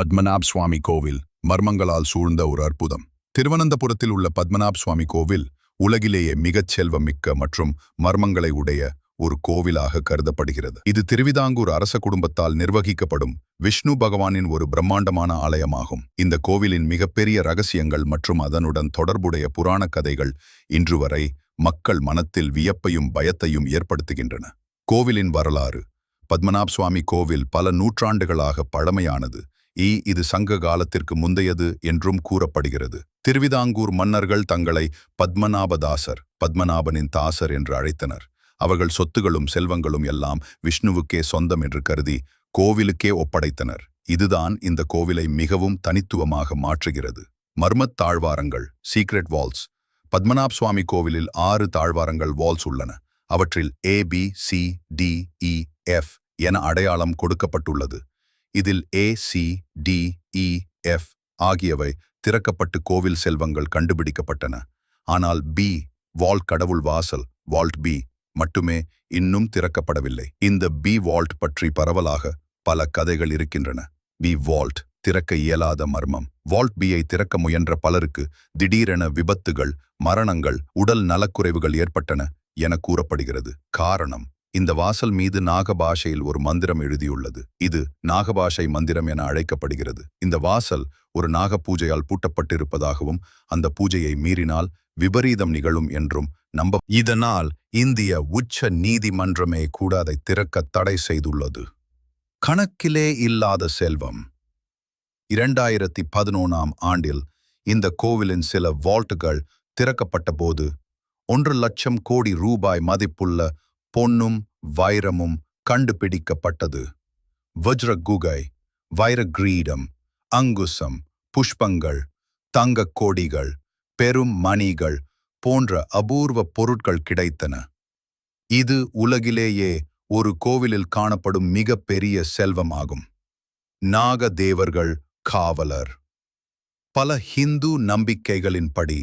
பத்மநாப் சுவாமி கோவில் மர்மங்களால் சூழ்ந்த ஒரு அற்புதம். திருவனந்தபுரத்தில் உள்ள பத்மநாப் சுவாமி கோவில் உலகிலேயே மிகச் செல்வமிக்க மற்றும் மர்மங்களை உடைய ஒரு கோவிலாக கருதப்படுகிறது. இது திருவிதாங்கூர் அரச குடும்பத்தால் நிர்வகிக்கப்படும் விஷ்ணு பகவானின் ஒரு பிரம்மாண்டமான ஆலயமாகும். இந்த கோவிலின் மிகப்பெரிய ரகசியங்கள் மற்றும் அதனுடன் தொடர்புடைய புராண கதைகள் இன்று வரை மக்கள் மனத்தில் வியப்பையும் பயத்தையும் ஏற்படுத்துகின்றன. கோவிலின் வரலாறு. பத்மநாப் சுவாமி கோவில் பல நூற்றாண்டுகளாக பழமையானது. ஈ இது சங்க காலத்திற்கு முந்தையது என்றும் கூறப்படுகிறது. திருவிதாங்கூர் மன்னர்கள் தங்களை பத்மநாபதாசர் பத்மநாபனின் தாசர் என்று அழைத்தனர். அவர்கள் சொத்துகளும் செல்வங்களும் எல்லாம் விஷ்ணுவுக்கே சொந்தம் என்று கருதி கோவிலுக்கே ஒப்படைத்தனர். இதுதான் இந்த கோவிலை மிகவும் தனித்துவமாக மாற்றுகிறது. மர்மத் தாழ்வாரங்கள் சீக்ரெட் வால்ஸ் பத்மநாப் சுவாமி கோவிலில் ஆறு தாழ்வாரங்கள் வால்ஸ் உள்ளன. அவற்றில் A B C D E F என அடையாளம் கொடுக்கப்பட்டுள்ளது. இதில் A C D E F ஆகியவை திறக்கப்பட்டு கோவில் செல்வங்கள் கண்டுபிடிக்கப்பட்டன. ஆனால் பி வால்ட் கடவுள் வாசல் வால்ட் பி மட்டுமே இன்னும் திறக்கப்படவில்லை. இந்த பி வால்ட் பற்றி பரவலாக பல கதைகள் இருக்கின்றன. பி வால்ட் திறக்க இயலாத மர்மம். வால்ட் பியை திறக்க முயன்ற பலருக்கு திடீரென விபத்துகள் மரணங்கள் உடல் நலக்குறைவுகள் ஏற்பட்டன என கூறப்படுகிறது. காரணம் இந்த வாசல் மீது நாகபாஷையில் ஒரு மந்திரம் எழுதியுள்ளது. இது நாகபாஷை மந்திரம் என அழைக்கப்படுகிறது. இந்த வாசல் ஒரு நாக பூஜையால் பூட்டப்பட்டிருப்பதாகவும் அந்த பூஜையை மீறினால் விபரீதம் நிகழும் என்றும் நம்ப இதனால் இந்திய உச்ச நீதிமன்றமே கூட அதை திறக்க தடை செய்துள்ளது. கணக்கிலே இல்லாத செல்வம். இரண்டாயிரத்தி பதினொன்றாம் ஆண்டில் இந்த கோவிலின் சில வால்ட்டுகள் திறக்கப்பட்ட போது ஒன்று லட்சம் கோடி ரூபாய் மதிப்புள்ள பொன்னும் வைரமும் கண்டுபிடிக்கப்பட்டது. வஜ்ர குகை வைர கிரீடம் அங்குசம் புஷ்பங்கள் தங்கக் கோடிகள் பெரும் மணிகள் போன்ற அபூர்வ பொருட்கள் கிடைத்தன. இது உலகிலேயே ஒரு கோவிலில் காணப்படும் மிக பெரிய செல்வமாகும். நாக தேவர்கள் காவலர். பல ஹிந்து நம்பிக்கைகளின்படி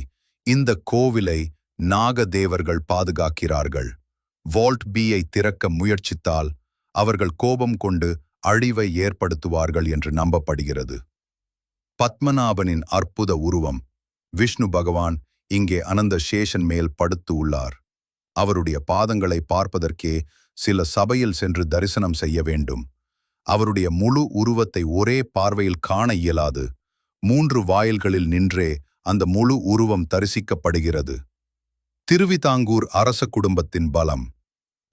இந்த கோவிலை நாகதேவர்கள் பாதுகாக்கிறார்கள். வால்ட் பியை திறக்க முயற்சித்தால் அவர்கள் கோபம் கொண்டு அழிவை ஏற்படுத்துவார்கள் என்று நம்பப்படுகிறது. பத்மநாபனின் அற்புத உருவம் விஷ்ணு பகவான் இங்கே அனந்த சேஷன் மேல் படுத்து உள்ளார். அவருடைய பாதங்களை பார்ப்பதற்கே சில சபையில் சென்று தரிசனம் செய்ய வேண்டும். அவருடைய முழு உருவத்தை ஒரே பார்வையில் காண இயலாது. மூன்று வாயில்களில் நின்றே அந்த முழு உருவம் தரிசிக்கப்படுகிறது. திருவிதாங்கூர் அரச குடும்பத்தின் பலம்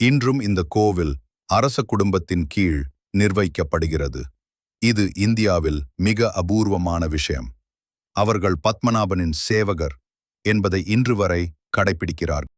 இன்றும் இந்த கோவில் அரச குடும்பத்தின் கீழ் நிர்வகிக்கப்படுகிறது. இது இந்தியாவில் மிக அபூர்வமான விஷயம். அவர்கள் பத்மநாபனின் சேவகர் என்பதை இன்று வரை கடைபிடிக்கிறார்கள்.